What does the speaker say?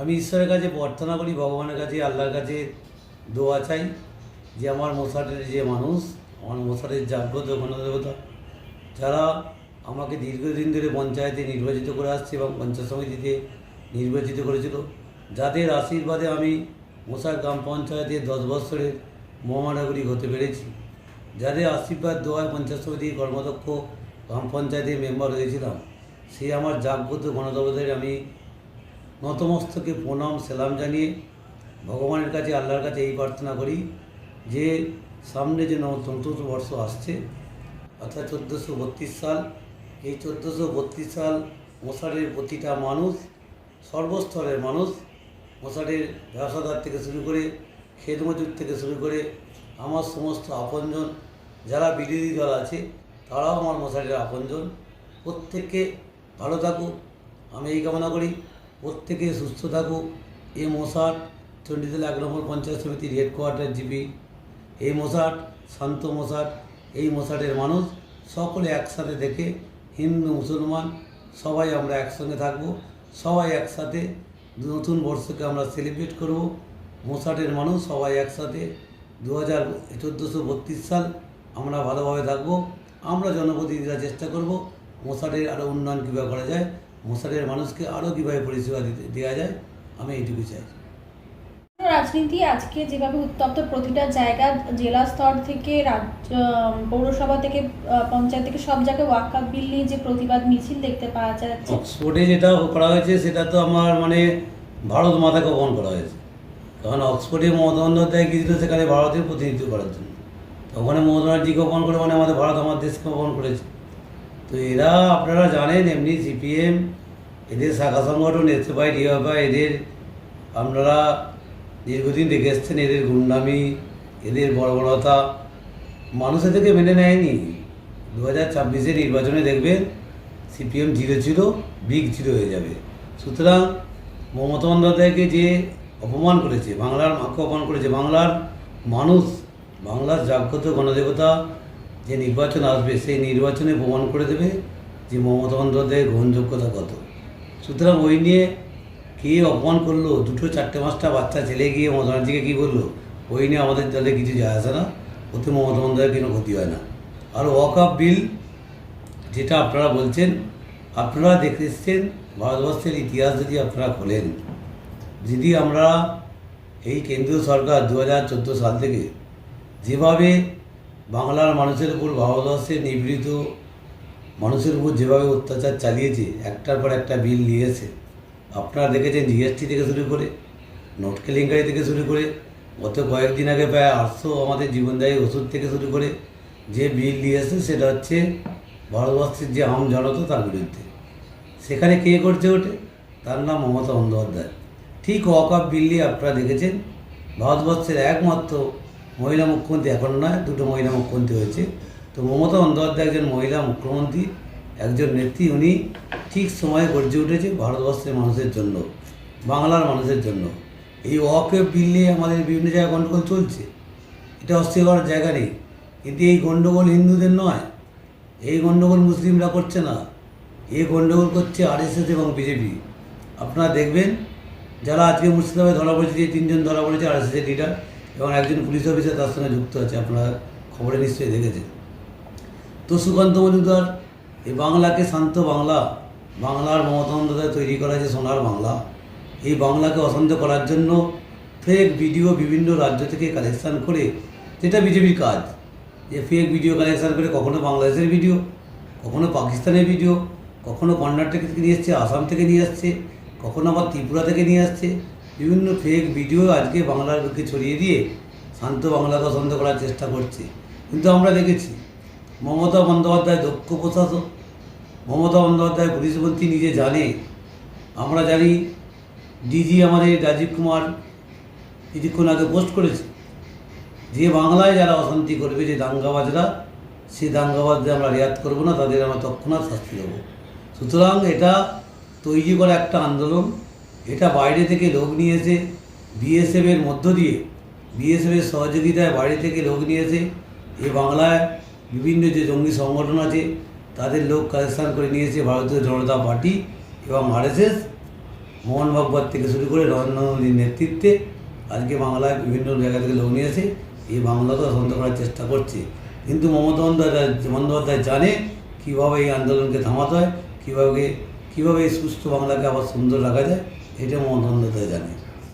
আমি ঈশ্বরের কাছে প্রার্থনা করি, ভগবানের কাছে, আল্লাহর কাছে দোয়া চাই যে আমার মশাটের যে মানুষ, আমার মশাটের জাগ্রত গণদেবতা যারা আমাকে দীর্ঘদিন ধরে পঞ্চায়েতে নির্বাচিত করে আসছে এবং পঞ্চায়েত সমিতিতে নির্বাচিত করেছিল, যাদের আশীর্বাদে আমি মশার গ্রাম পঞ্চায়েতের দশ বছরের মহামানাগরিক হতে পেরেছি, যাদের আশীর্বাদ দোয়ায় পঞ্চায়েত সমিতির কর্মদক্ষ গ্রাম পঞ্চায়েতের মেম্বার হয়েছিলাম, সেই আমার জাগ্রত গণদেবতার আমি নতমস্তকে প্রণাম, সেলাম জানিয়ে ভগবানের কাছে, আল্লাহর কাছে এই প্রার্থনা করি যে সামনে যে নতুন বর্ষ আসছে, অর্থাৎ চোদ্দোশো বত্রিশ সাল, এই চোদ্দোশো বত্রিশ সাল মশারের প্রতিটা মানুষ, সর্বস্তরের মানুষ মশারের ব্যবসাদার থেকে শুরু করে খেত মজুর থেকে শুরু করে আমার সমস্ত আপনজন, যারা বিরোধী দল আছে, তারাও আমার মশারের আপনজন। প্রত্যেককে ভালো থাকুক। আমি এই কামনা করি। প্রত্যেকে সুস্থ থাকুক। এই মশার চণ্ডীতলা এক নম্বর পঞ্চায়েত সমিতির হেডকোয়ার্টার জিপি এই মশাট শান্ত মশাট এই মশাটের মানুষ সকলে একসাথে দেখে হিন্দু, মুসলমান সবাই আমরা একসঙ্গে থাকব। সবাই একসাথে নতুন বর্ষকে আমরা সেলিব্রেট করব। মশাটের মানুষ সবাই একসাথে দু হাজার চোদ্দোশো বত্রিশ সাল আমরা ভালোভাবে থাকব। আমরা জনপ্রতিনিধিরা চেষ্টা করব মশাটের আরও উন্নয়ন কীভাবে করা যায়। মশাটের মানুষকে আরও কীভাবে পরিষেবা দিতে দেওয়া যায় আমি এইটুকু চাই। রাজনীতি আজকে যেভাবে উত্তপ্ত প্রতিটা জায়গা জেলা স্তর থেকে রাজ্য পৌরসভা থেকে পঞ্চায়েত থেকে সব জায়গায় ওয়াকা বিল নিয়ে যে প্রতিবাদ মিছিল দেখতে পাওয়া যাচ্ছে। অক্সফোর্ডে যেটা করা হয়েছে সেটা তো আমার মানে ভারত মাতাকে অপমান করা হয়েছে। কারণ অক্সফোর্ডে মমতা বন্দ্যোপাধ্যায় গিয়েছিল সেখানে ভারতের প্রতিনিধিত্ব করার জন্য। ওখানে মমতা ব্যানার্জিকে অপমান করে মানে আমাদের ভারত আমার দেশকে অপমান করেছে। তো এরা আপনারা জানেন, এমনি সিপিএম এদের শাখা সংগঠন এসএফআই ডিএফআই এদের আপনারা দীর্ঘদিন দেখে এসছেন, এদের গুন্ডামি, এদের বর্বরতা। মানুষ এদেরকে মেনে নেয়নি। দু হাজার ছাব্বিশে নির্বাচনে দেখবেন, সিপিএম জিরো ছিল, বিগ জিরো হয়ে যাবে। সুতরাং মমতা বন্দ্যোপাধ্যায়কে যে অপমান করেছে, বাংলার মাকে অপমান করেছে, বাংলার মানুষ, বাংলার জাগ্রত গণদেবতা যে নির্বাচন আসবে, সেই নির্বাচনে প্রমাণ করে দেবে যে মমতা বন্দ্যোপাধ্যায়ের গ্রহণযোগ্যতা কত। সুতরাং ওই নিয়ে কে অপমান করল, দুটো চারটে পাঁচটা বাচ্চা ছেলে গিয়ে মমতা ব্যানার্জিকে কী বলল? ওই নিয়ে আমাদের দলে কিছু যায় আসে না, ওতে মমতা বন্দ্যোপাধ্যায়ের কোনো ক্ষতি হয় না। আর ওয়াক আপ বিল যেটা আপনারা বলছেন, আপনারা দেখতে এসছেন, ভারতবর্ষের ইতিহাস যদি আপনারা খোলেন, যদি আমরা এই কেন্দ্রীয় সরকার দু হাজার চোদ্দ সাল থেকে যেভাবে বাংলার মানুষের উপর ভারতবর্ষের নিবৃত, মানুষের উপর যেভাবে অত্যাচার চালিয়েছে, একটার পর একটা বিল নিয়েছে। আপনারা দেখেছেন জিএসটি থেকে শুরু করে, নোট কেলেঙ্কারি থেকে শুরু করে, গত কয়েকদিন আগে প্রায় আটশো আমাদের জীবনদায়ী ওষুধ থেকে শুরু করে যে বিল নিয়েছে, সেটা হচ্ছে ভারতবর্ষের যে আম জনতা তার বিরুদ্ধে। সেখানে কে করছে ওঠে তার নাম মমতা বন্দ্যোপাধ্যায়। ঠিক ওয়াকআপ বিল নিয়ে আপনারা দেখেছেন, ভারতবর্ষের একমাত্র মহিলা মুখ্যমন্ত্রী এখন নয়, দুটো মহিলা মুখ্যমন্ত্রী হয়েছে। তো মমতা বন্দ্যোপাধ্যায় একজন মহিলা মুখ্যমন্ত্রী, একজন নেত্রী, উনি ঠিক সময়ে গর্জে উঠেছে ভারতবর্ষের মানুষের জন্য, বাংলার মানুষের জন্য। এই ওয়াকএফ বিল নিয়ে আমাদের বিভিন্ন জায়গায় গণ্ডগোল চলছে। এটা অস্থির করার জায়গা নেই। কিন্তু এই গণ্ডগোল হিন্দুদের নয়। এই গণ্ডগোল মুসলিমরা করছে না। এই গণ্ডগোল করছে আরএসএস এবং বিজেপি। আপনারা দেখবেন, যারা আজকে মুর্শিদাবাদে ধরা পড়েছে, যে তিনজন ধরা পড়েছে আরএসএসের লিডার এবং একজন পুলিশ অফিসার তার সঙ্গে যুক্ত আছে, আপনারা খবরে নিশ্চয়ই দেখেছেন। তো সুকান্ত মজুমদার, এই বাংলাকে শান্ত বাংলা, বাংলার মমতা বন্দ্যোপাধ্যায় তৈরি করা যে সোনার বাংলা। এই বাংলাকে অশান্ত করার জন্য ফেক ভিডিও বিভিন্ন রাজ্য থেকে কালেকশান করে, যেটা বিজেপির কাজ। যে ফেক ভিডিও কালেকশান করে কখনো বাংলাদেশের ভিডিও কখনো পাকিস্তানের ভিডিও কখনো কর্ণাটক থেকে নিয়ে আসছে আসাম থেকে নিয়ে আসছে কখনো আবার ত্রিপুরা থেকে নিয়ে আসছে বিভিন্ন ফেক ভিডিও আজকে বাংলার বুকে ছড়িয়ে দিয়ে শান্ত বাংলাকে অশান্ত করার চেষ্টা করছে। কিন্তু আমরা দেখেছি, মমতা বন্দ্যোপাধ্যায়, দক্ষ প্রশাসক, মমতা বন্দ্যোপাধ্যায় পুলিশ মন্ত্রী নিজে জানে। আমরা জানি ডিজি আমাদের রাজীব কুমার কিছুক্ষণ আগে পোস্ট করেছে, যে বাংলায় যারা অশান্তি করবে, যে দাঙ্গাবাজরা সেই দাঙ্গাবাজদের আমরা রেয়াত করব না, তাদের আমরা তৎক্ষণাৎ শাস্তি দেবো। সুতরাং এটা তৈরি করা একটা আন্দোলন। এটা বাইরে থেকে লোক নিয়ে এসে বিএসএফের মধ্য দিয়ে বিএসএফের সহযোগিতায় বাইরে থেকে লোক নিয়ে এসে এই বাংলায় বিভিন্ন যে জঙ্গি সংগঠন আছে, তাদের লোক কালেকশন করে নিয়েছে ভারতীয় জনতা পার্টি এবং আরএসএস মোহন ভাগবত থেকে শুরু করে নরেন্দ্র মোদীর নেতৃত্বে আজকে বাংলায় বিভিন্ন জায়গা থেকে লোক নিয়ে এসে এই বাংলাকে শান্ত করার চেষ্টা করছে। কিন্তু মমতা বন্দ্যোপাধ্যায় বন্দ্যোপাধ্যায় জানে কীভাবে এই আন্দোলনকে থামাতে হয়, কীভাবে কীভাবে এই সুস্থ বাংলাকে আবার সুন্দর রাখা যায়। এটা বন্দ্যোপাধ্যায় জানে